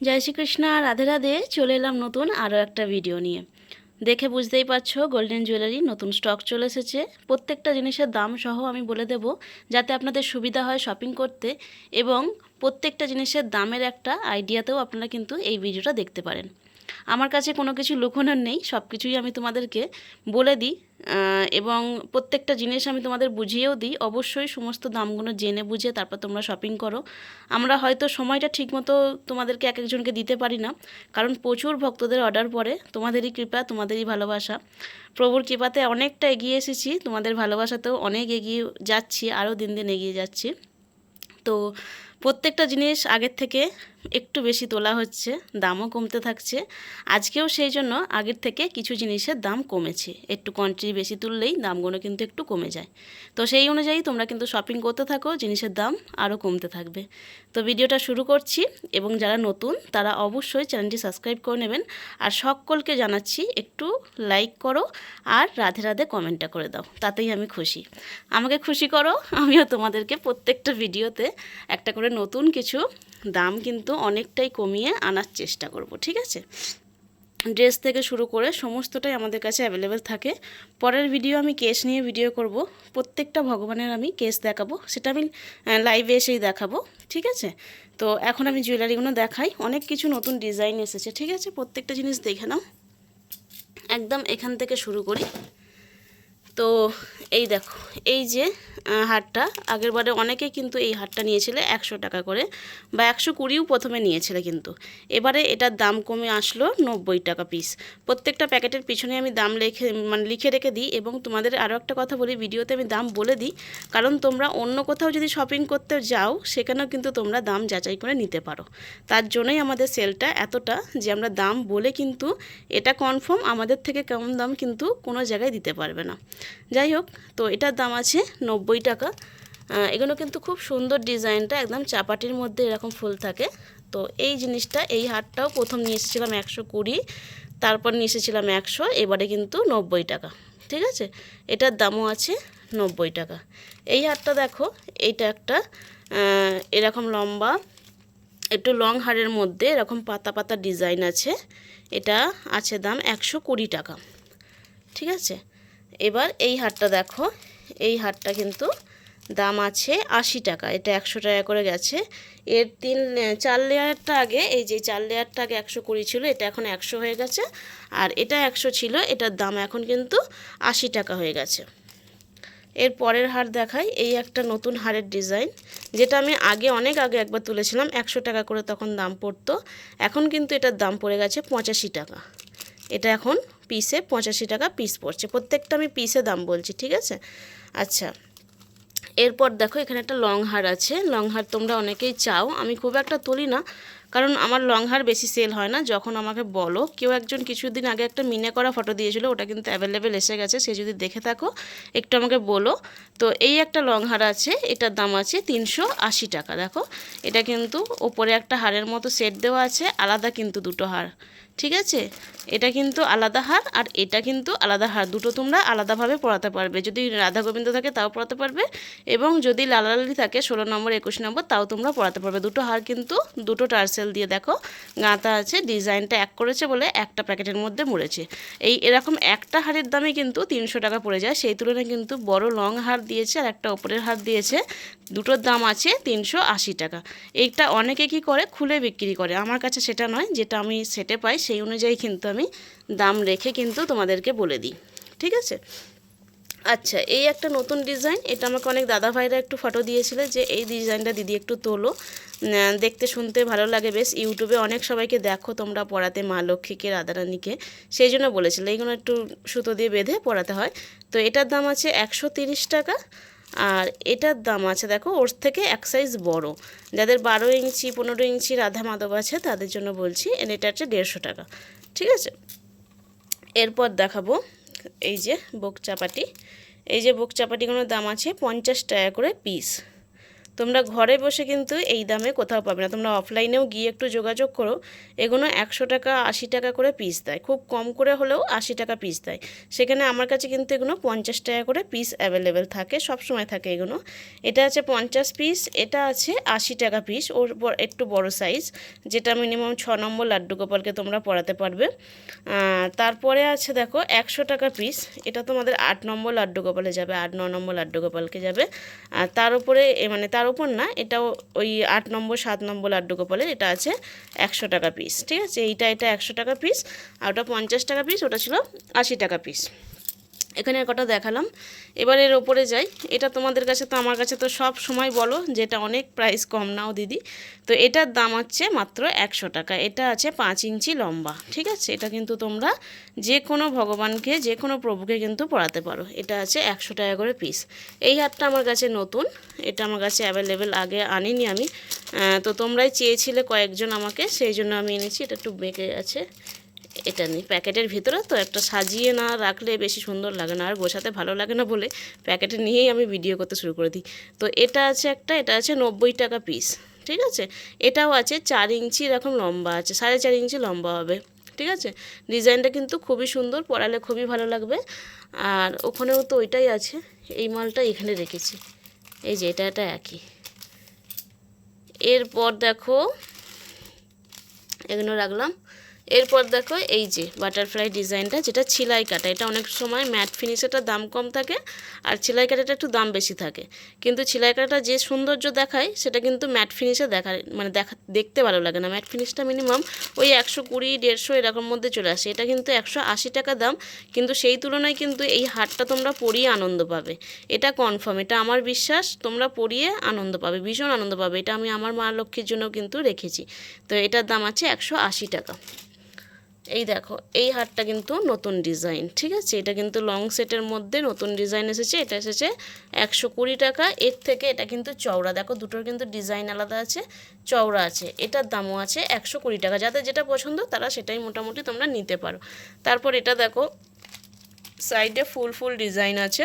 জয় শ্রীকৃষ্ণ রাধে রাধে। চলে এলাম নতুন আরও একটা ভিডিও নিয়ে। দেখে বুঝতেই পারছ গোল্ডেন জুয়েলারি নতুন স্টক চলে এসেছে। প্রত্যেকটা জিনিসের দাম সহ আমি বলে দেব, যাতে আপনাদের সুবিধা হয় শপিং করতে এবং প্রত্যেকটা জিনিসের দামের একটা আইডিয়াতেও আপনারা কিন্তু এই ভিডিওটা দেখতে পারেন। আমার কাছে কোনো কিছু লুকোনোর নেই, সব কিছুই আমি তোমাদেরকে বলে দিই এবং প্রত্যেকটা জিনিস আমি তোমাদের বুঝিয়েও দিই। অবশ্যই সমস্ত দামগুলো জেনে বুঝে তারপর তোমরা শপিং করো। আমরা হয়তো সময়টা ঠিকমতো তোমাদেরকে এক একজনকে দিতে পারি না, কারণ প্রচুর ভক্তদের অর্ডার পড়ে। তোমাদেরই কৃপা, তোমাদেরই ভালোবাসা। প্রভুর কৃপাতে অনেকটা এগিয়ে এসেছি, তোমাদের ভালোবাসাতেও অনেক এগিয়ে যাচ্ছি, আরও দিন দিন এগিয়ে যাচ্ছি। তো প্রত্যেকটা জিনিস আগের থেকে একটু বেশি তোলা হচ্ছে, দামও কমতে থাকছে। আজকেও সেই জন্য আগের থেকে কিছু জিনিসের দাম কমেছে। একটু কোয়ান্টিটি বেশি তুললেই দামগুলো কিন্তু একটু কমে যায়। তো সেই অনুযায়ী তোমরা কিন্তু শপিং করতে থাকো, জিনিসের দাম আরও কমতে থাকবে। তো ভিডিওটা শুরু করছি এবং যারা নতুন তারা অবশ্যই চ্যানেলটি সাবস্ক্রাইব করে নেবেন। আর সকলকে জানাচ্ছি একটু লাইক করো আর রাধে রাধে কমেন্টটা করে দাও, তাতেই আমি খুশি। আমাকে খুশি করো, আমিও তোমাদেরকে প্রত্যেকটা ভিডিওতে একটা করে নতুন কিছু দাম কিন্তু অনেকটাই কমিয়ে আনার চেষ্টা করব, ঠিক আছে? ড্রেস থেকে শুরু করে সমস্তটাই আমাদের কাছে অ্যাভেলেবেল থাকে। পরের ভিডিও আমি কেস নিয়ে ভিডিও করব। প্রত্যেকটা ভগবানের আমি কেস দেখাবো। সেটা আমি লাইভে এসেই দেখাবো, ঠিক আছে? তো এখন আমি জুয়েলারিগুলো দেখাই। অনেক কিছু নতুন ডিজাইন এসেছে, ঠিক আছে? প্রত্যেকটা জিনিস দেখে নাও। একদম এখান থেকে শুরু করি। তো এই দেখো, এই যে হারটা। আগের বারে অনেকে কিন্তু এই হারটা নিয়েছিল একশো টাকা করে বা একশো কুড়িও প্রথমে নিয়েছিল কিন্তু। এবারে এটার দাম কমে আসলো নব্বই টাকা পিস প্রত্যেকটা প্যাকেটের পিছনে আমি দাম লিখে মানে লিখে রেখে দিই এবং তোমাদের আরও একটা কথা বলি, ভিডিওতে আমি দাম বলে দিই। কারণ তোমরা অন্য কোথাও যদি শপিং করতে যাও, সেখানেও কিন্তু তোমরা দাম যাচাই করে নিতে পারো। তার জন্যই আমাদের সেলটা এতটা যে আমরা দাম বলে কিন্তু এটা কনফার্ম আমাদের থেকে কম দাম কিন্তু কোনো জায়গায় দিতে পারবে না। যাই হোক, তো এটার দাম আছে নব্বই টাকা। এগুলো কিন্তু খুব সুন্দর ডিজাইনটা, একদম চাপাটির মধ্যে এরকম ফুল থাকে। তো এই জিনিসটা, এই হারটাও প্রথম নিয়ে এসেছিলাম একশো কুড়ি, তারপর নিয়ে এসেছিলাম একশো, এবারে কিন্তু নব্বই টাকা। ঠিক আছে? এটার দামও আছে নব্বই টাকা। এই হারটা দেখো, এইটা একটা এরকম লম্বা, একটু লং হারের মধ্যে এরকম পাতা পাতা ডিজাইন আছে। এটা আছে দাম একশো কুড়ি টাকা। ঠিক আছে? এবার এই হারটা দেখো এই হারটা কিন্তু দাম আছে আশি টাকা। এটা একশো টাকা করে গেছে। এর তিন, চার লেয়ারটা আগে, এই যে চার লেয়ারটা আগে একশো কুড়ি ছিল, এটা এখন একশো হয়ে গেছে। আর এটা একশো ছিল, এটার দাম এখন কিন্তু আশি টাকা হয়ে গেছে। এর পরের হার দেখাই, এই একটা নতুন হারের ডিজাইন, যেটা আমি আগে, অনেক আগে একবার তুলেছিলাম, একশো টাকা করে তখন দাম পড়তো। এখন কিন্তু এটার দাম পড়ে গেছে পঁচাশি টাকা। এটা এখন পিসে পঁচাশি টাকা পিস পড়ছে। প্রত্যেকটা আমি পিসে দাম বলছি, ঠিক আছে? আচ্ছা এরপর দেখো এখানে একটা লং হার আছে। লং হার তোমরা অনেকেই চাও। আমি খুব একটা তুলি না। কারণ আমার লং হার বেশি সেল হয় না। যখন আমাকে বলো, কেউ একজন কিছুদিন আগে একটা মিনে করা ফটো দিয়েছিল, ওটা কিন্তু অ্যাভেলেবেল এসে গেছে, সে যদি দেখে থাকো, একটু আমাকে বলো। তো এই একটা লং হার আছে, এটার দাম আছে তিনশো আশি টাকা, দেখো। এটা কিন্তু ওপরে একটা হারের মতো সেট দেওয়া আছে, আলাদা কিন্তু দুটো হার ঠিক আছে? এটা কিন্তু আলাদা হার আর এটা কিন্তু আলাদা হার দুটো তোমরা আলাদাভাবে পড়াতে পারবে। যদি রাধা গোবিন্দ থাকে, তাও পড়াতে পারবে এবং যদি লালালি থাকে, ষোলো নম্বর, একুশ নম্বর, তাও তোমরা পড়াতে পারবে। দুটো হার কিন্তু, দুটো টার্সেল দিয়ে দেখো গাঁথা আছে ডিজাইনটা এক করেছে বলে একটা প্যাকেটের মধ্যে মুড়েছে। এই এরকম একটা হারের দামে কিন্তু তিনশো টাকা পড়ে যায়। সেই তুলনায় কিন্তু বড় লং হার দিয়েছে আর একটা ওপরের হার দিয়েছে। দুটোর দাম আছে তিনশো আশি টাকা। এইটা অনেকে কি করে? খুলে বিক্রি করে। আমার কাছে সেটা নয়, যেটা আমি সেটে পাই, সেই অনুযায়ী কিন্তু আমি দাম রেখে কিন্তু তোমাদেরকে বলে দিই। ঠিক আছে? আচ্ছা এই একটা নতুন ডিজাইন এটা আমাকে অনেক দাদা ভাইরা একটু ফটো দিয়েছিল যে এই ডিজাইনটা দিদি একটু তোলো। দেখতে শুনতে ভালো লাগে বেশ, ইউটিউবে অনেক সবাইকে দেখো তোমরা পড়াতে মা লক্ষ্মীকে রাধারানীকে সেই জন্য বলেছিল, এইগুলো একটু সুতো দিয়ে বেঁধে পড়াতে হয়। তো এটার দাম আছে একশো টাকা, আর এটার দাম আছে দেখো ওর থেকে এক সাইজ বড়। যাদের বারো ইঞ্চি, পনেরো ইঞ্চি রাধা মাধব আছে, তাদের জন্য বলছি এটা হচ্ছে দেড়শো টাকা। ঠিক আছে? এরপর দেখাবো এই যে বোক চাপাটি। এই যে বুক চাপাটিগুলোর দাম আছে পঞ্চাশ টাকা করে পিস তোমরা ঘরে বসে কিন্তু এই দামে কোথাও পাবে না। তোমরা অফলাইনেও গিয়ে একটু যোগাযোগ করো। এগুলো একশো টাকা, আশি টাকা করে পিস দেয়। খুব কম করে হলেও আশি টাকা পিস দেয়। সেখানে আমার কাছে কিন্তু এগুলো পঞ্চাশ টাকা করে পিস অ্যাভেলেবেল থাকে, সব সময় থাকে এগুলো। এটা আছে পঞ্চাশ পিস এটা আছে আশি টাকা পিস ওর একটু বড় সাইজ যেটা মিনিমাম ছ নম্বর লাড্ডু গোপালকে তোমরা পড়াতে পারবে। তারপরে আছে দেখো একশো টাকা পিস এটা তোমাদের আট নম্বর লাড্ডু গোপালে যাবে, আট, ন নম্বর লাড্ডু গোপালকে যাবে। আর তার উপরে মানে তার উপর না, এটাও ওই আট নম্বর, সাত নম্বর লাড্ডু গোপালের, এটা আছে একশো টাকা পিস ঠিক আছে? এইটা, এটা একশো টাকা পিস আর ওটা পঞ্চাশ টাকা পিস ওটা ছিল আশি টাকা পিস এখানে কটা দেখালাম। এবার এর ওপরে যাই। এটা তোমাদের কাছে তো আমার কাছে তো সব সময় বলো যে এটা অনেক প্রাইস কম নাও দিদি। তো এটার দাম হচ্ছে মাত্র একশো টাকা। এটা আছে পাঁচ ইঞ্চি লম্বা, ঠিক আছে? এটা কিন্তু তোমরা যে কোনো ভগবানকে যে কোনো প্রভুকে কিন্তু পড়াতে পারো। এটা আছে একশো টাকা করে পিস এই হাতটা আমার কাছে নতুন। এটা আমার কাছে অ্যাভেলেবেল আগে আনিনি আমি। তো তোমরাই চেয়েছিলে কয়েকজন আমাকে, সেই জন্য আমি এনেছি। এটা একটু বেঁকে আছে। এটা নেই। প্যাকেটের ভিতরে তো একটা সাজিয়ে না রাখলে বেশি সুন্দর লাগে না, আর গোছাতে ভালো লাগে না বলে প্যাকেটে নিয়েই আমি ভিডিও করতে শুরু করে দিই। তো এটা আছে একটা, এটা আছে নব্বই টাকা পিস ঠিক আছে? এটাও আছে চার ইঞ্চি এরকম লম্বা আছে, সাড়ে চার ইঞ্চি লম্বা হবে, ঠিক আছে? ডিজাইনটা কিন্তু খুবই সুন্দর, পরালে খুবই ভালো লাগবে। আর ওখানেও তো ওইটাই আছে, এই মালটা এখানে রেখেছি। এই যে এটা এটা একই। এরপর দেখো, এগুলো রাখলাম। এরপর দেখো এই যে বাটারফ্লাই ডিজাইনটা যেটা ছিলাই কাটা, এটা অনেক সময় ম্যাট ফিনিশেরটা দাম কম থাকে আর ছিলাই কাটাটা একটু দাম বেশি থাকে। কিন্তু ছিলাই কাটাটা যে সৌন্দর্য দেখায়, সেটা কিন্তু ম্যাট ফিনিশে দেখা মানে দেখা, দেখতে ভালো লাগে না। ম্যাট ফিনিশটা মিনিমাম ওই একশো কুড়ি, দেড়শো এরকম মধ্যে চলে আসে। এটা কিন্তু একশো আশি টাকা দাম, কিন্তু সেই তুলনায় কিন্তু এই হারটা তোমরা পরিয়ে আনন্দ পাবে। এটা কনফার্ম এটা আমার বিশ্বাস, তোমরা পরিয়ে আনন্দ পাবে, ভীষণ আনন্দ পাবে। এটা আমি আমার মা লক্ষ্মীর জন্য কিন্তু রেখেছি। তো এটার দাম আছে একশো আশি টাকা। এই দেখো, এই হারটা কিন্তু নতুন ডিজাইন, ঠিক আছে? এটা কিন্তু লং সেটের মধ্যে নতুন ডিজাইন এসেছে, এটা এসেছে একশো কুড়ি টাকা। এর থেকে এটা কিন্তু চওড়া, দেখো দুটোর কিন্তু ডিজাইন আলাদা আছে, চওড়া আছে, এটার দামও আছে একশো কুড়ি টাকা। যাদের যেটা পছন্দ তারা সেটাই মোটামুটি তোমরা নিতে পারো। তারপর এটা দেখো সাইডে ফুল ফুল ডিজাইন আছে,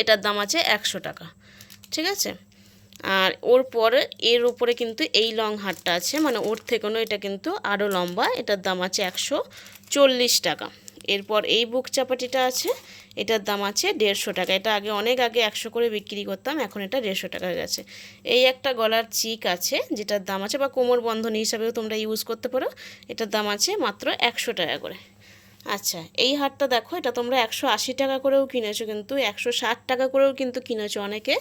এটার দাম আছে একশো টাকা, ঠিক আছে? আর ওর পরে এর উপরে কিন্তু এই লং হারটা আছে মানে ওর থেকেও এটা কিন্তু আরও লম্বা, এটার দাম আছে একশো চল্লিশ টাকা। এরপর এই বুক চাপাটিটা আছে, এটার দাম আছে দেড়শো টাকা। এটা আগে, অনেক আগে একশো করে বিক্রি করতাম, এখন এটা দেড়শো টাকা গেছে। এই একটা গলার চিক আছে, যেটার দাম আছে, বা কোমর বন্ধনী হিসাবেও তোমরা ইউজ করতে পারো, এটার দাম আছে মাত্র একশো টাকা করে। আচ্ছা এই হারটা দেখো, এটা তোমরা একশো আশি টাকা করেও কিনেছো কিন্তু, একশো ষাট টাকা করেও কিন্তু কিনেছো অনেকে।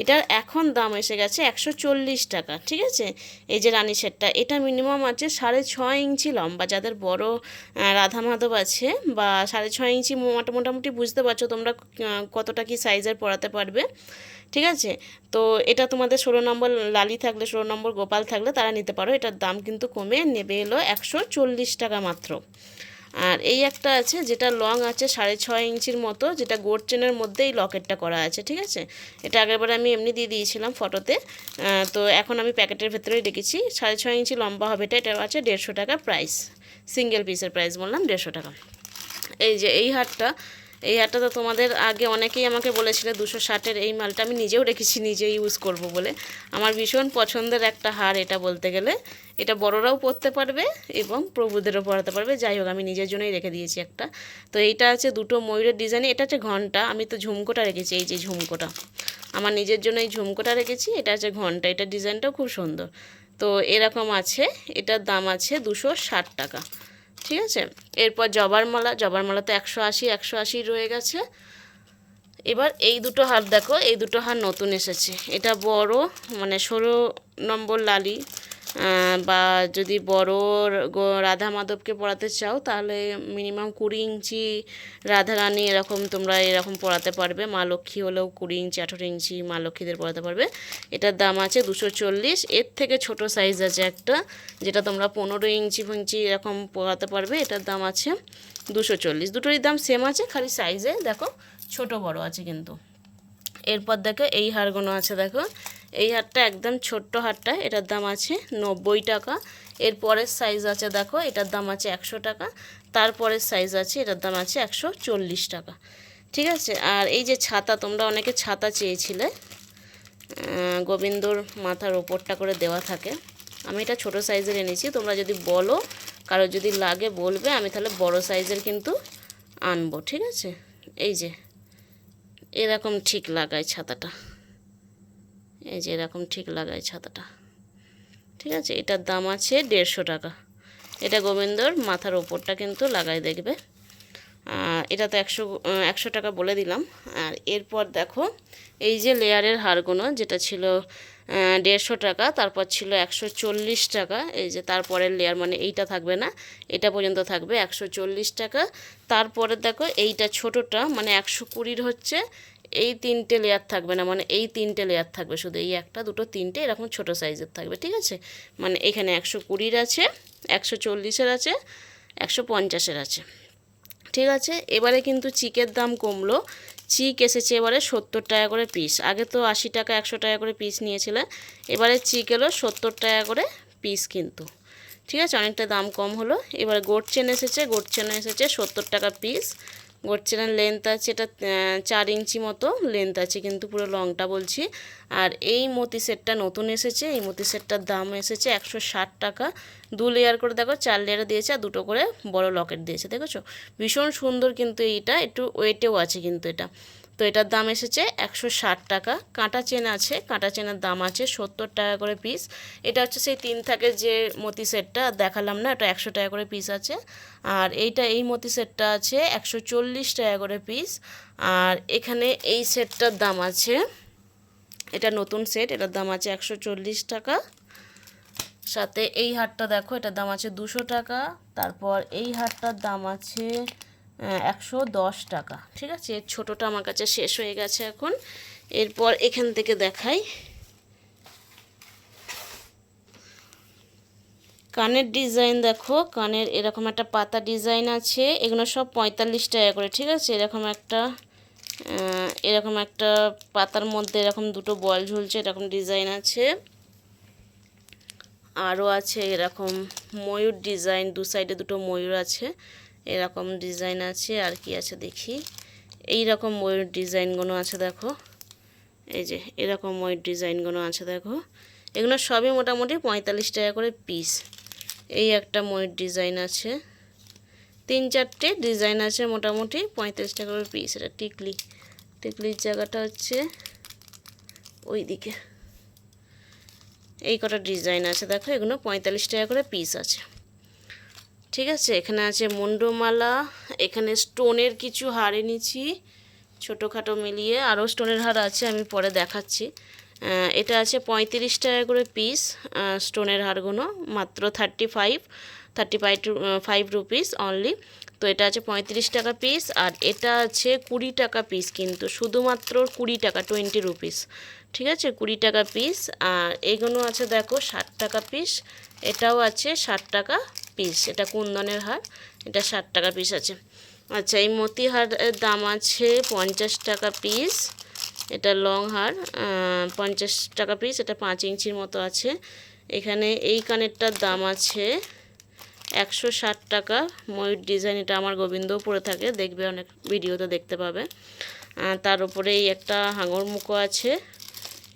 এটার এখন দাম এসে গেছে একশো চল্লিশ টাকা, ঠিক আছে? এই যে রানী সেটটা, এটা মিনিমাম আছে সাড়ে ছয় ইঞ্চি লম্বা। যাদের বড় রাধা মাধব আছে বা সাড়ে ছয় ইঞ্চি মোটা, মোটামুটি বুঝতে পারছ তোমরা কতটা কি সাইজের পরাতে পারবে, ঠিক আছে? তো এটা তোমাদের ষোলো নম্বর লালি থাকলে, ষোলো নম্বর গোপাল থাকলে তারা নিতে পারো। এটার দাম কিন্তু কমে নেবে এলো একশো চল্লিশ টাকা মাত্র। আর এই একটা আছে, যেটা লং আছে সাড়ে ছয় ইঞ্চির মতো, যেটা গোড চেনের মধ্যেই লকেটটা করা আছে, ঠিক আছে? এটা আগেরবার আমি এমনি দিয়ে দিয়েছিলাম ফটোতে তো এখন আমি প্যাকেটের ভেতরেই রেখেছি। সাড়ে ছয় ইঞ্চি লম্বা হবে এটা এটা আছে দেড়শো টাকা প্রাইস সিঙ্গেল পিসের প্রাইস বললাম দেড়শো টাকা। এই যে এই হারটা এই হারটা তো তোমাদের আগে অনেকেই আমাকে বলেছিল দুশো ষাটের এই মালটা আমি নিজেও রেখেছি নিজে ইউজ করব বলে। আমার ভীষণ পছন্দের একটা হার এটা বলতে গেলে। এটা বড়রাও পরতে পারবে এবং প্রভুদেরও পরাতে পারবে। যাই হোক, আমি নিজের জন্যই রেখে দিয়েছি একটা। তো এইটা আছে দুটো ময়ূরের ডিজাইন এটা হচ্ছে ঘণ্টা। আমি তো ঝুমকোটা রেখেছি, এই যে ঝুমকোটা। আমার নিজের জন্য এই ঝুমকোটা রেখেছি, এটা আছে ঘণ্টা। এটা ডিজাইনটাও খুব সুন্দর। তো এরকম আছে, এটার দাম আছে দুশো ষাট টাকা। ঠিক আছে? এরপর জবার মালা জবার মালা তো একশো আশি একশো আশি রয়ে গেছে। এবার এই দুটো হার দেখো, এই দুটো হার নতুন এসেছে। এটা বড় মানে ষোলো নম্বর লালি। বা যদি বড় রাধা মাধবকে পড়াতে চাও, তাহলে মিনিমাম কুড়ি ইঞ্চি রাধারানী এরকম তোমরা এরকম পড়াতে পারবে। মা লক্ষ্মী হলেও কুড়ি ইঞ্চি, আঠেরো ইঞ্চি মা লক্ষ্মীদের পড়াতে পারবে। এটার দাম আছে দুশো চল্লিশ। এর থেকে ছোট সাইজ আছে একটা, যেটা তোমরা পনেরো ইঞ্চি ইঞ্চি এরকম পড়াতে পারবে। এটার দাম আছে দুশো চল্লিশ। দুটোরই দাম সেম আছে, খালি সাইজে দেখো, ছোট বড় আছে কিন্তু। এরপর দেখো, এই হারগুলো আছে দেখো। এই হারটা একদম ছোট্ট হারটা, এটার দাম আছে নব্বই টাকা। এর পরের সাইজ আছে দেখো, এটার দাম আছে একশো টাকা। তারপরের সাইজ আছে, এটার দাম আছে একশো চল্লিশ টাকা। ঠিক আছে? আর এই যে ছাতা, তোমরা অনেকে ছাতা চেয়েছিলে। গোবিন্দর মাথার ওপরটা করে দেওয়া থাকে। আমি এটা ছোট সাইজের এনেছি, তোমরা যদি বলো, কারও যদি লাগে বলবে, আমি তাহলে বড় সাইজের কিন্তু আনব, ঠিক আছে? এই যে, এরকম ঠিক লাগায় ছাতাটা। এই যে এরকম ঠিক লাগায় ছাতাটা। ঠিক আছে? এটার দাম আছে দেড়শো টাকা। এটা গোবিন্দর মাথার ওপরটা কিন্তু লাগাই দেখবে। এটা তো একশো একশো টাকা বলে দিলাম। আর এরপর দেখো, এই যে লেয়ারের হারগুলো, যেটা ছিল দেড়শো টাকা, তারপর ছিল একশো চল্লিশ টাকা। এই যে তারপরের লেয়ার মানে এইটা থাকবে না, এটা পর্যন্ত থাকবে একশো চল্লিশ টাকা। তারপরে দেখো, এইটা ছোটোটা মানে একশো কুড়ির হচ্ছে এই তিনটে লেয়ার থাকবে না মানে এই তিনটে লেয়ার থাকবে, শুধু এই একটা, দুটো তিনটে, এরকম ছোট সাইজের থাকবে, ঠিক আছে? মানে এখানে একশো কুড়ির আছে, একশো চল্লিশের আছে, একশো পঞ্চাশের আছে, ঠিক আছে? এবারে কিন্তু চিকের দাম কমলো, চিক এসেছে এবারে সত্তর টাকা করে পিস আগে তো আশি টাকা, একশো টাকা করে পিস নিয়েছিলে, এবারে চিক এলো সত্তর টাকা করে পিস কিন্তু, ঠিক আছে? অনেকটা দাম কম হলো, এবার গোট চেন এসেছে গোট চেন এসেছে সত্তর টাকা পিস গোট চেনের লেন্থ আছে, এটা চার ইঞ্চি মতো লেন্থ আছে, কিন্তু পুরো লংটা বলছি। আর এই মতি সেটটা নতুন এসেছে, এই মতি সেটটার দাম এসেছে একশো ষাট টাকা। দু লেয়ার করে দেখো, চার লেয়ারে দিয়েছে আর দুটো করে বড় লকেট দিয়েছে, দেখেছ? ভীষণ সুন্দর কিন্তু এইটা, একটু ওয়েটেও আছে কিন্তু এটা। তো এটার দাম এসেছে একশো ষাট টাকা। কাঁটা চেন আছে, কাঁটা চেনের দাম আছে সত্তর টাকা করে পিস এটা হচ্ছে সেই তিন থাকের যে মতি সেটটা, দেখালাম না, এটা একশো টাকা করে পিস আছে। আর এইটা, এই মতি সেটটা আছে একশো চল্লিশ টাকা করে পিস আর এখানে এই সেটটার দাম আছে, এটা নতুন সেট, এটার দাম আছে একশো চল্লিশ টাকা। সাথে এই হারটা দেখো, এটার দাম আছে দুশো টাকা। তারপর এই হারটার দাম আছে একশো দশ টাকা। ঠিক আছে? এর ছোটোটা আমার কাছে শেষ হয়ে গেছে এখন। এরপর এখান থেকে দেখাই। কানের ডিজাইন দেখো। কানের এরকম একটা পাতা ডিজাইন আছে। এগুলো সব পঁয়তাল্লিশ টাকা করে, ঠিক আছে? এরকম একটা এরকম একটা পাতার মধ্যে এরকম দুটো বল ঝুলছে, এরকম ডিজাইন আছে। আরও আছে এরকম ময়ূর ডিজাইন, দু সাইডে দুটো ময়ূর আছে। এরকম ডিজাইন আছে, আর কি আছে দেখি। এই রকম ময়ূর ডিজাইনগুলো আছে দেখো। এই যে, এরকম ময়ূর ডিজাইনগুলো আছে দেখো। এগুলো সবই মোটামুটি পঁয়তাল্লিশ টাকা করে পিস এই একটা ময়ূর ডিজাইন আছে। তিন চারটে ডিজাইন আছে মোটামুটি পঁয়তাল্লিশ টাকা করে পিস এটা টিকলি, টিকলির জায়গাটা হচ্ছে ওই দিকে এই কটা ডিজাইন আছে দেখো, এগুলো পঁয়তাল্লিশ টাকা করে পিস আছে। ঠিক আছে? এখানে আছে মুন্ডমালা, এখানে স্টোনের কিছু হার এনেছি ছোটোখাটো মিলিয়ে। আরও স্টোনের হার আছে, আমি পরে দেখাচ্ছি। এটা আছে পঁয়ত্রিশ টাকা করে পিস স্টোনের হারগুলো, মাত্র thirty five thirty five five rupees only তো এটা আছে পঁয়ত্রিশ টাকা পিস আর এটা আছে কুড়ি টাকা পিস কিন্তু, শুধুমাত্র কুড়ি টাকা টোয়েন্টি রুপিস ঠিক আছে? কুড়ি টাকা পিস আর এগুলো আছে দেখো ষাট টাকা পিস এটাও আছে ষাট টাকা পিস এটা কুন্দনের হার? এটা ষাট টাকা পিস আছে। আচ্ছা এই মতি হারের দাম আছে পঞ্চাশ টাকা পিস এটা লং হার পঞ্চাশ টাকা পিস এটা পাঁচ ইঞ্চির মতো আছে। এখানে এই কানেরটার দাম আছে একশো ষাট টাকা। ময়ূর ডিজাইন এটা আমার গোবিন্দও পরে থাকে, দেখবে অনেক ভিডিওতে দেখতে পাবে। তার উপরে এই একটা হাঙর মুখো আছে।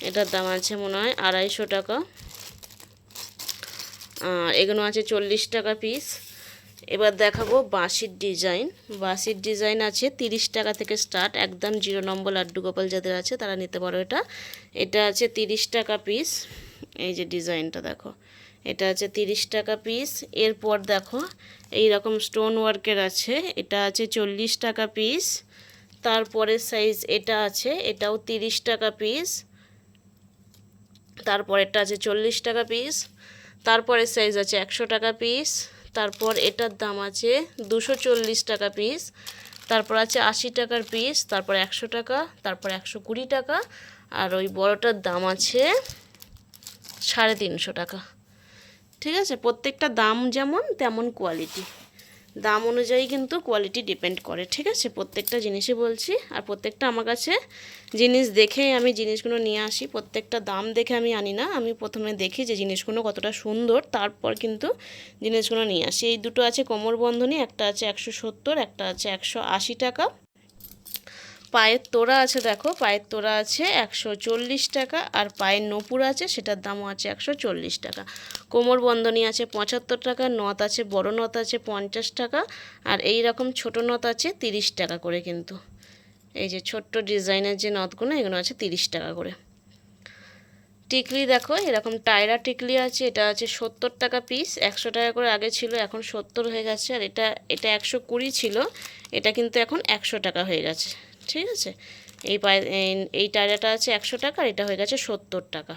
এটার দাম আছে মনে হয় আড়াইশো টাকা। আর এগুলো আছে চল্লিশ টাকা পিস এবার দেখাবো বাঁশির ডিজাইন বাঁশির ডিজাইন আছে তিরিশ টাকা থেকে স্টার্ট একদম জিরো নম্বর লাড্ডু গোপাল যাদের আছে, তারা নিতে পারো এটা। এটা আছে তিরিশ টাকা পিস এই যে ডিজাইনটা দেখো। এটা আছে তিরিশ টাকা পিস এরপর দেখো এই রকম স্টোন ওয়ার্কের আছে। এটা আছে চল্লিশ টাকা পিস তারপরের সাইজ এটা আছে, এটাও তিরিশ টাকা পিস তারপরেরটা আছে চল্লিশ টাকা পিস তারপরের সাইজ আছে একশো টাকা পিস তারপর এটার দাম আছে দুশো টাকা পিস তারপর আছে আশি টাকার পিস তারপর একশো টাকা, তারপর একশো কুড়ি টাকা, আর ওই বড়টার দাম আছে সাড়ে তিনশো টাকা। ঠিক আছে? প্রত্যেকটা দাম যেমন, তেমন কোয়ালিটি দাম অনুযায়ী কিন্তু কোয়ালিটি ডিপেন্ড করে, ঠিক আছে? প্রত্যেকটা জিনিসই বলছি, আর প্রত্যেকটা আমার কাছে জিনিস দেখেই আমি জিনিসগুলো নিয়ে আসি, প্রত্যেকটা দাম দেখে আমি আনি না, আমি প্রথমে দেখি যে জিনিসগুলো কতটা সুন্দর, তারপর কিন্তু জিনিসগুলো নিয়ে আসি। এই দুটো আছে কোমর বন্ধনী, একটা আছে একশো সত্তর, একটা আছে একশো আশি টাকা। পায়ের তোড়া আছে দেখো, পায়ের তোড়া আছে একশো চল্লিশ টাকা আর পায়ের নপুর আছে, সেটার দামও আছে একশো চল্লিশ টাকা। কোমর বন্ধনী আছে পঁচাত্তর টাকা, নথ আছে, বড় নথ আছে পঞ্চাশ টাকা আর এই রকম ছোটো নথ আছে তিরিশ টাকা করে কিন্তু। এই যে ছোট্ট ডিজাইনের যে নথগুলো, এগুলো আছে তিরিশ টাকা করে। টিকলি দেখো, এরকম টায়রা টিকলি আছে, এটা আছে সত্তর টাকা পিস, একশো টাকা করে আগে ছিল, এখন সত্তর হয়ে গেছে আর এটা এটা একশো কুড়ি ছিল, এটা কিন্তু এখন একশো টাকা হয়ে গেছে। ঠিক আছে? এই পায় এই- টায়রাটা আছে একশো টাকা এটা হয়ে গেছে সত্তর টাকা।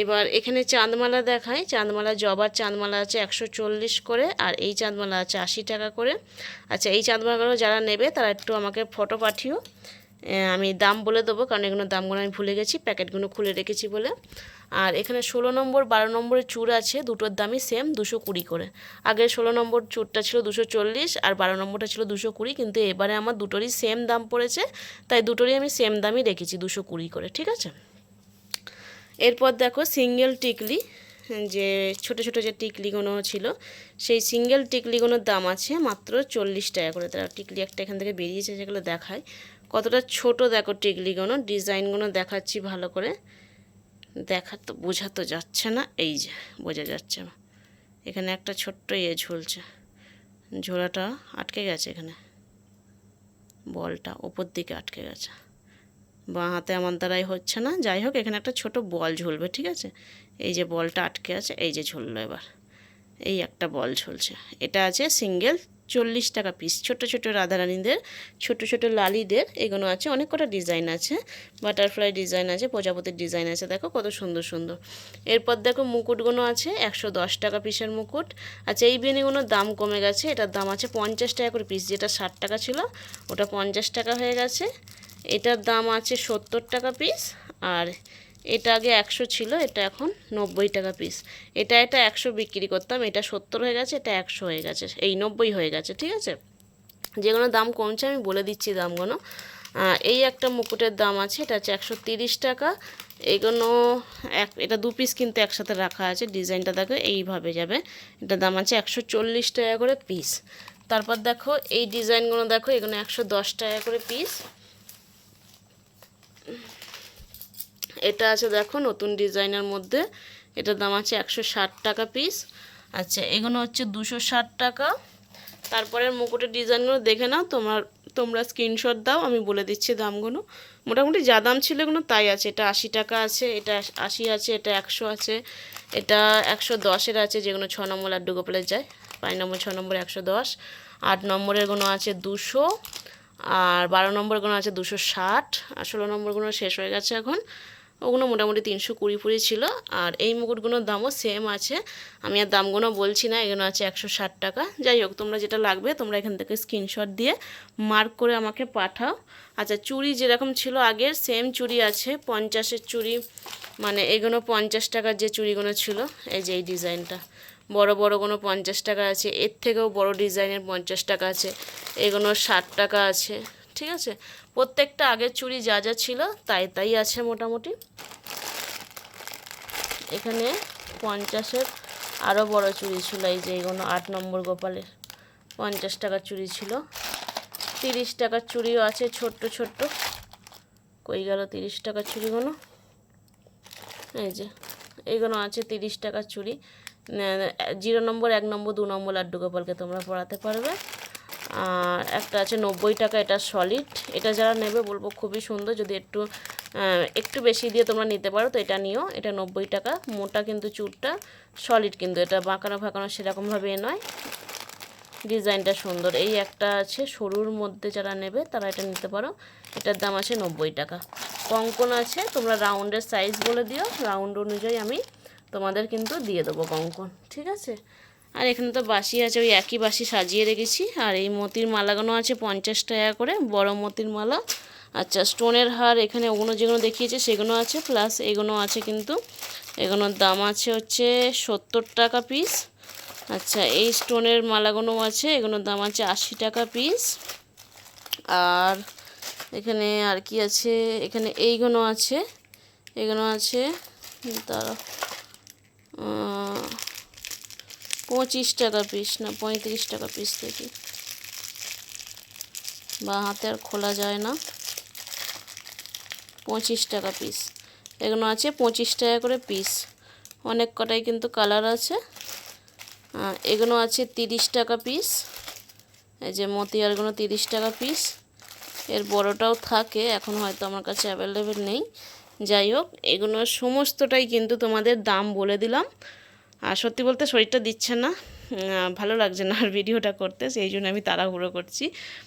এবার এখানে চাঁদমালা দেখায় চাঁদমালা, জবার চাঁদমালা আছে একশো চল্লিশ করে আর এই চাঁদমালা আছে আশি টাকা করে। আচ্ছা এই চাঁদমালাগুলো যারা নেবে তারা একটু আমাকে ফটো পাঠিও। আমি দাম বলে দেবো, কারণ এগুলো দামগুলো আমি ভুলে গেছি, প্যাকেটগুলো খুলে রেখেছি বলে। আর এখানে ষোলো নম্বর, বারো নম্বরের চূড় আছে, দুটোর দামই সেম দুশো কুড়ি করে। আগে ষোলো নম্বর চূড়টা ছিল দুশো চল্লিশ, আর বারো নম্বরটা ছিল দুশো কুড়ি, কিন্তু এবারে আমার দুটোরই সেম দাম পড়েছে, তাই দুটোরই আমি সেম দামই রেখেছি, দুশো কুড়ি করে, ঠিক আছে? এরপর দেখো সিঙ্গেল টিকলি, যে ছোট ছোট যে টিকলিগুলো ছিল, সেই সিঙ্গেল টিকলিগুলোর দাম আছে মাত্র চল্লিশ টাকা করে। তারা টিকলি একটা এখান থেকে বেরিয়েছে, যেগুলো দেখায়। কতটা ছোট দেখো টিকলিগুলো, ডিজাইনগুলো দেখাচ্ছি ভালো করে। দেখা তো, বোঝা তো যাচ্ছে না। এই যে, বোঝা যাচ্ছে না এখানে একটা ছোট্ট ইয়ে ঝুলছে। ঝোলাটা আটকে গেছে এখানে। বলটা ওপর দিকে আটকে গেছে। বাঁ হাতে আমার দ্বারাই হচ্ছে না। যাই হোক, এখানে একটা ছোট বল ঝুলবে, ঠিক আছে? এই যে বলটা আটকে আছে, এই যে ঝুললো এবার। এই একটা বল ঝুলছে। এটা আছে সিঙ্গেল চল্লিশ টাকা পিস ছোট ছোট রাধারানীদের, ছোট ছোট লালিদের এগুলো আছে। অনেক কটা ডিজাইন আছে। বাটারফ্লাই ডিজাইন আছে, প্রজাপতির ডিজাইন আছে। দেখো কত সুন্দর সুন্দর। এরপর দেখো মুকুটগুলো আছে, একশো দশ টাকা পিসের মুকুট। আচ্ছা এই বেনিগুলোর দাম কমে গেছে। এটার দাম আছে পঞ্চাশ টাকা করে পিস যেটা ষাট টাকা ছিল, ওটা পঞ্চাশ টাকা হয়ে গেছে। এটার দাম আছে সত্তর টাকা পিস আর এটা আগে একশো ছিল, এটা এখন নব্বই টাকা পিস এটা এটা একশো বিক্রি করতাম, এটা সত্তর হয়ে গেছে, এটা একশো হয়ে গেছে, এই নব্বই হয়ে গেছে, ঠিক আছে? যেগুলো দাম কমছে, আমি বলে দিচ্ছি দামগুলো। এই একটা মুকুটের দাম আছে, এটা হচ্ছে একশো তিরিশ টাকা। এগুলো এক, এটা দু পিস কিন্তু একসাথে রাখা আছে, ডিজাইনটা দেখো, এইভাবে যাবে। এটা দাম আছে একশো চল্লিশ টাকা করে পিস তারপর দেখো, এই ডিজাইনগুলো দেখো, এগুলো একশো দশ টাকা করে পিস এটা আছে দেখো নতুন ডিজাইনের মধ্যে। এটার দাম আছে একশো ষাট টাকা পিস আচ্ছা এগুলো হচ্ছে দুশো টাকা। তারপরের মুকুটের ডিজাইনগুলো দেখে নাও, তোমার তোমরা স্ক্রিনশট দাও, আমি বলে দিচ্ছি দামগুলো। মোটামুটি যা দাম ছিল এগুলো তাই আছে। এটা আশি টাকা আছে, এটা আশি আছে, এটা একশো আছে, এটা একশো দশের আছে, যেগুলো ছ নম্বর লাড্ডু গোপালের যায়। পাঁচ নম্বর, ছ নম্বর একশো দশ। আট নম্বরেরগুলো আছে দুশো। আর বারো নম্বরগুলো আছে দুশো ষাট। আর ষোলো নম্বরগুলো শেষ হয়ে গেছে এখন। ওগুলো মোটামুটি তিনশো কুড়ি ফুড়ি ছিল। আর এই মুকুটগুলোর দামও সেম আছে। আমি আর দামগুলো বলছি না, এগুলো আছে একশো ষাট টাকা। যাই হোক, তোমরা যেটা লাগবে, তোমরা এখান থেকে স্ক্রিনশট দিয়ে মার্ক করে আমাকে পাঠাও। আচ্ছা চুড়ি যেরকম ছিল আগের সেম চুড়ি আছে। পঞ্চাশের চুড়ি মানে এগুলো পঞ্চাশ টাকার যে চুড়িগুলো ছিল, এই যে এই ডিজাইনটা। বড় বড় কোনো পঞ্চাশ টাকা আছে, এর থেকেও বড় ডিজাইনের পঞ্চাশ টাকা আছে। এগুলো ষাট টাকা আছে। ঠিক আছে? প্রত্যেকটা আগের চুড়ি যা যা ছিল, তাই তাই আছে মোটামুটি। এখানে পঞ্চাশের আরও বড় চুড়ি ছিল, এই যে এগুলো আট নম্বর গোপালের। পঞ্চাশ টাকার চুড়ি ছিল। তিরিশ টাকার চুড়িও আছে, ছোট্ট ছোট্ট। কই গেল তিরিশ টাকার চুড়িগুলো? এই যে এইগুলো আছে তিরিশ টাকার চুড়ি। জিরো নম্বর, এক নম্বর, দু নম্বর লাড্ডু গোপালকে তোমরা পড়াতে পারবে। একটা আছে নব্বই টাকা, এটা সলিড এটা যারা নেবে বলব খুবই সুন্দর, যদি একটু একটু বেশি দিয়ে তোমরা নিতে পারো, তো এটা নিও। এটা নব্বই টাকা, মোটা কিন্তু চুরটা সলিড কিন্তু। এটা বাঁকানো ফাঁকানো সেরকমভাবে নয়। ডিজাইনটা সুন্দর। এই একটা আছে, সরুর মধ্যে যারা নেবে তারা এটা নিতে পারো। এটার দাম আছে নব্বই টাকা। কঙ্কন আছে, তোমরা রাউন্ডের সাইজ বলে দিও। রাউন্ড অনুযায়ী আমি তোমাদের কিন্তু দিয়ে দেবো কঙ্কন, ঠিক আছে? আর এখানে তো বাসি আছে, ওই একই বাসি সাজিয়ে রেখেছি। আর এই মতির মালাগুলো আছে পঞ্চাশ টাকা করে, বড় মতির মালা। আচ্ছা স্টোনের হার এখানে ওগুলো যেগুলো দেখিয়েছে সেগুলো আছে, প্লাস এগুলো আছে কিন্তু, এগুলোর দাম আছে হচ্ছে সত্তর টাকা পিস। আচ্ছা এই স্টোনের মালাগুলো আছে, এগুলোর দাম আছে আশি টাকা পিস। আর এখানে আর কি আছে, এখানে এইগুলো আছে, এগুলো আছে তারা পঁচিশ টাকা পিস না, পঁয়ত্রিশ টাকা পিস থেকে বা হাতে আর খোলা যায় না। পঁচিশ টাকা পিস এগুলো আছে পঁচিশ টাকা করে পিস অনেক কটাই কিন্তু কালার আছে। এগুলো আছে তিরিশ টাকা পিস এই যে মতিয়ারগুলো তিরিশ টাকা পিস এর বড়টাও থাকে, এখন হয়তো আমার কাছে অ্যাভেলেবেল নেই। যাই হোক, এগুলো সমস্তটাই কিন্তু তোমাদের দাম বলে দিলাম। আর সত্যি বলতে শরীরটা দিচ্ছে না। ভালো লাগছে না আর ভিডিওটা করতে, সেই জন্য আমি তাড়াহুড়ো করছি।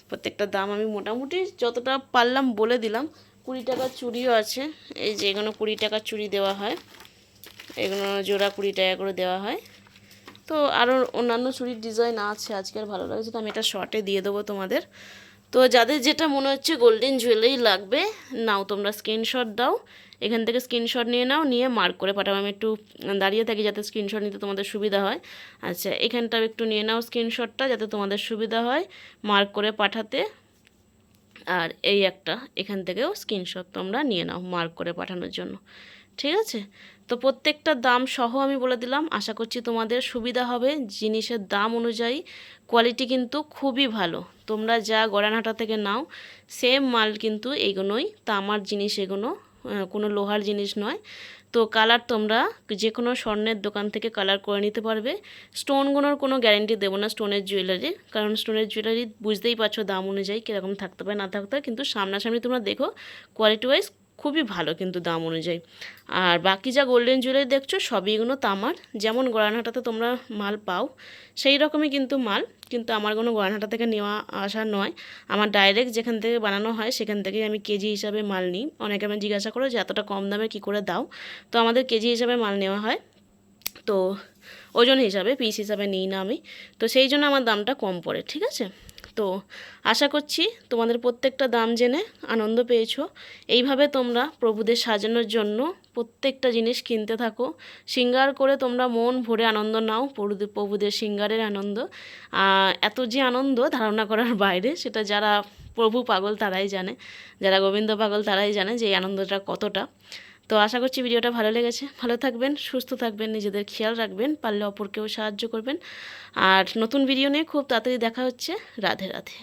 প্রত্যেকটা দাম আমি মোটামুটি যতটা পারলাম বলে দিলাম। কুড়ি টাকার চুড়িও আছে, এই যে এগুলো কুড়ি টাকার চুড়ি দেওয়া হয়। এগুলো জোড়া কুড়ি টাকা করে দেওয়া হয়। তো আরও অন্যান্য চুড়ির ডিজাইন আছে, আজকে আর ভালো লাগছে তো আমি এটা শর্টে দিয়ে দেবো তোমাদের। তো যাদের যেটা মনে হচ্ছে গোল্ডেন জুয়েলারি লাগবে, নাও তোমরা স্ক্রিনশট দাও। এখান থেকে স্ক্রিনশট নিয়ে নাও নিয়ে মার্ক করে পাঠাও। আমি একটু দাঁড়িয়ে থাকি যাতে স্ক্রিনশট নিতে তোমাদের সুবিধা হয়। আচ্ছা এখানটাও একটু নিয়ে নাও স্ক্রিনশটটা যাতে তোমাদের সুবিধা হয় মার্ক করে পাঠাতে। আর এই একটা এখান থেকেও স্ক্রিনশট তোমরা নিয়ে নাও মার্ক করে পাঠানোর জন্য। ঠিক আছে? তো প্রত্যেকটা দাম সহ আমি বলে দিলাম। আশা করছি তোমাদের সুবিধা হবে। জিনিসের দাম অনুযায়ী কোয়ালিটি কিন্তু খুবই ভালো। তোমরা যা গড়ানহাটা থেকে নাও সেম মাল কিন্তু এগুলোই তামার জিনিস আহ, কোনো লোহার জিনিস নয়। তো কালার তোমরা যে কোনো স্বর্ণের দোকান থেকে কালার করে নিতে পারবে। স্টোনগুলোর কোনো গ্যারেন্টি দেবো না স্টোনের জুয়েলারি কারণ স্টোনের জুয়েলারি বুঝতেই পারছ দাম অনুযায়ী কীরকম থাকতে পারে, না থাকতে পারে। কিন্তু সামনাসামনি তোমরা দেখো কোয়ালিটি ওয়াইজ খুবই ভালো কিন্তু দাম অনুযায়ী। আর বাকি যা গোল্ডেন জুয়েলারি দেখছ, সবই এগুলো তামার। যেমন গড়ানহাটাতে তোমরা মাল পাও, সেই রকমই কিন্তু মাল। কিন্তু আমার কোনো গড়ানহাটা থেকে নেওয়া আসা নয়। আমার ডাইরেক্ট যেখান থেকে বানানো হয়, সেখান থেকেই আমি কেজি হিসাবে মাল নিই। অনেকে আমি জিজ্ঞাসা করো যে, এতটা কম দামে কী করে দাও? তো আমাদের কেজি হিসাবে মাল নেওয়া হয়। তো ওজন হিসাবে পিস হিসাবে নিই না আমি। তো সেই জন্য আমার দামটা কম পড়ে, ঠিক আছে? তো আশা করছি তোমাদের প্রত্যেকটা দাম জেনে আনন্দ পেয়েছ। এইভাবে তোমরা প্রভুদের সাজানোর জন্য প্রত্যেকটা জিনিস কিনতে থাকো। সিঙ্গার করে তোমরা মন ভরে আনন্দ নাও, প্রভুদের সিঙ্গারের আনন্দ। এত যে আনন্দ ধারণা করার বাইরে, সেটা যারা প্রভু পাগল তারাই জানে, যারা গোবিন্দ পাগল তারাই জানে যে এই আনন্দটা কতটা। তো আশা করছি ভিডিওটা ভালো লেগেছে। ভালো থাকবেন, সুস্থ থাকবেন, নিজেদের খেয়াল রাখবেন, পারলে অপরকেও সাহায্য করবেন। আর নতুন ভিডিও নিয়ে খুব তাড়াতাড়ি দেখা হচ্ছে। রাধে রাধে।